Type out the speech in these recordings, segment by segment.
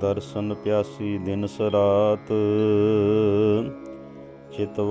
ਦਰਸ਼ਨ ਪਿਆਸੀ ਦਿਨ ਸਰਾਤ ਚਿਤਵ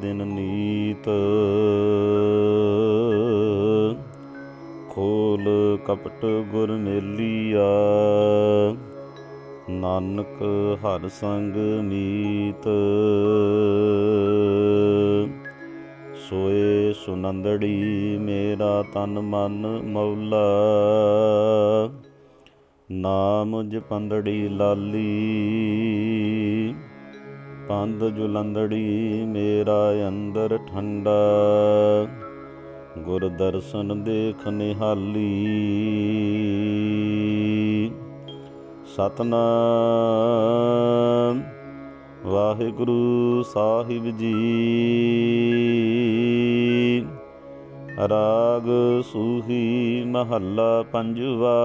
ਦਿਨ ਨੀਤ। ਖੋਲ ਕਪਟ ਗੁਰ ਮੇਲੀਆ ਨਾਨਕ ਹਰ ਸੰਗ ਮੀਤ। ਸੋਏ ਸੁਨੰਦੜੀ ਮੇਰਾ ਤਨ ਮਨ ਮੌਲਾ ਨਾਮ ਜਪੰਦੜੀ ਲਾਲੀ ਪੰਦ ਜੁਲੰਦੜੀ ਮੇਰਾ ਅੰਦਰ ਠੰਡਾ, ਗੁਰ ਦਰਸ਼ਨ ਦੇਖ ਨਿਹਾਲੀ। ਸਤਨਾਮ, ਵਾਹਿਗੁਰੂ ਸਾਹਿਬ ਜੀ। ਰਾਗ ਸੂਹੀ ਮਹੱਲਾ ਪੰਜਵਾ।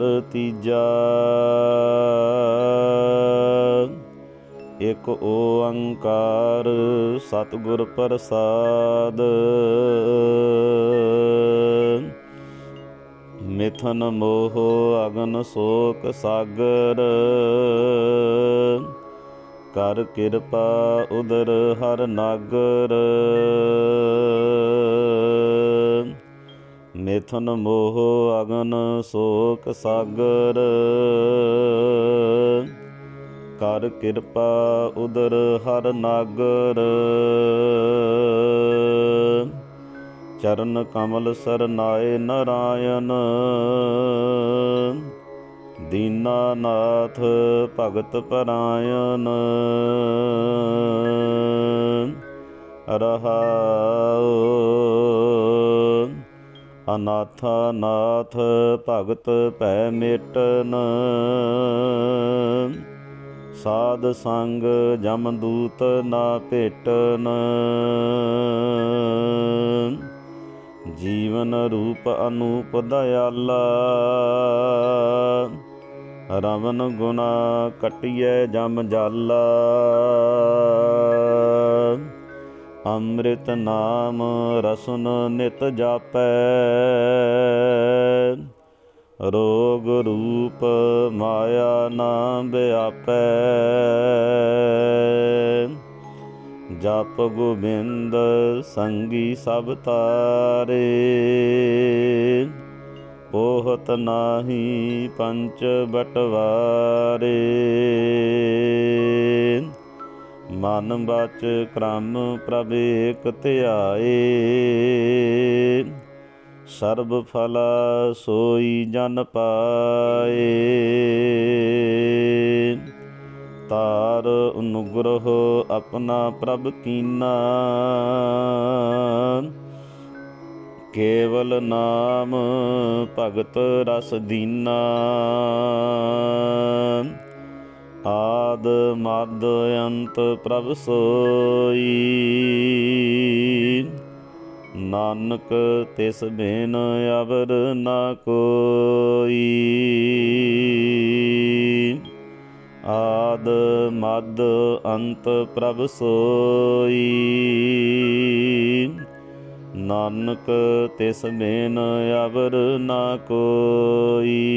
ਘਰ ਤੀਜਾ। ਇਕ ਓੰਕਾਰ ਸਤਿਗੁਰ ਪ੍ਰਸਾਦ। ਮਿਥਨ ਮੋਹ ਅਗਨ ਸੋਕ ਸਾਗਰ। ਕਰ ਕਿਰਪਾ ਉਦਰ ਹਰ ਨਾਗਰ। ਮਿਥਨ ਮੋਹ ਅਗਨ ਸੋਕ ਸਾਗਰ। ਕਰ ਕਿਰਪਾ ਉਦਰ ਹਰ ਨਾਗਰ। ਚਰਨ ਕਮਲ ਸਰਨਾਏ ਨਰਾਇਣ। ਦੀਨਾਨਾਥ ਭਗਤ ਪਰਾਇਣ। ਰਹਾਉ ਅਨਾਥਾ ਨਾਥ ਭਗਤ ਭੈ ਮੇਟਨ। ਸਾਧ ਸੰਗ ਜਮ ਦੂਤ ਨਾ ਭੇਟਨ। ਜੀਵਨ ਰੂਪ ਅਨੂਪ ਦਇਆਲਾ। ਰਵਨ ਗੁਨਾ ਕਟਿਐ ਜਮ ਜਾਲਾ। ਅੰਮ੍ਰਿਤ ਨਾਮ ਰਸਨ ਨਿਤ ਜਾਪੈ। ਰੋਗ ਰੂਪ ਮਾਇਆ ਨਾ ਵਿਆਪੈ। ਜਪ ਗੋਬਿੰਦ ਸੰਗੀ ਸਭ ਤਾਰੇ। ਪੋਹਤ ਨਾਹੀ ਪੰਚ ਬਟਵਾਰੇ। ਮਨ ਬਚ ਕ੍ਰਮ ਪ੍ਰਭ ਏਕ ਧਿਆਏ। ਸਰਬ ਫਲਾ ਸੋਈ ਜਨ ਪਾਏ। ਤਾਰ ਅਨੁਗ੍ਰਹ ਆਪਣਾ ਪ੍ਰਭ ਕੀਨਾ। ਕੇਵਲ ਨਾਮ ਭਗਤ ਰਸ ਦੀਨਾ। ਆਦ ਮਦ ਅੰਤ ਪ੍ਰਭ ਸੋਈ। ਨਾਨਕ ਤਿਸ ਬਿਨ ਅਵਰ ਨਾ ਕੋਈ। ਆਦ ਮਦ ਅੰਤ ਪ੍ਰਭ ਸੋਈ। ਨਾਨਕ ਤਿਸ ਬਿਨ ਅਵਰ ਨਾ ਕੋਈ।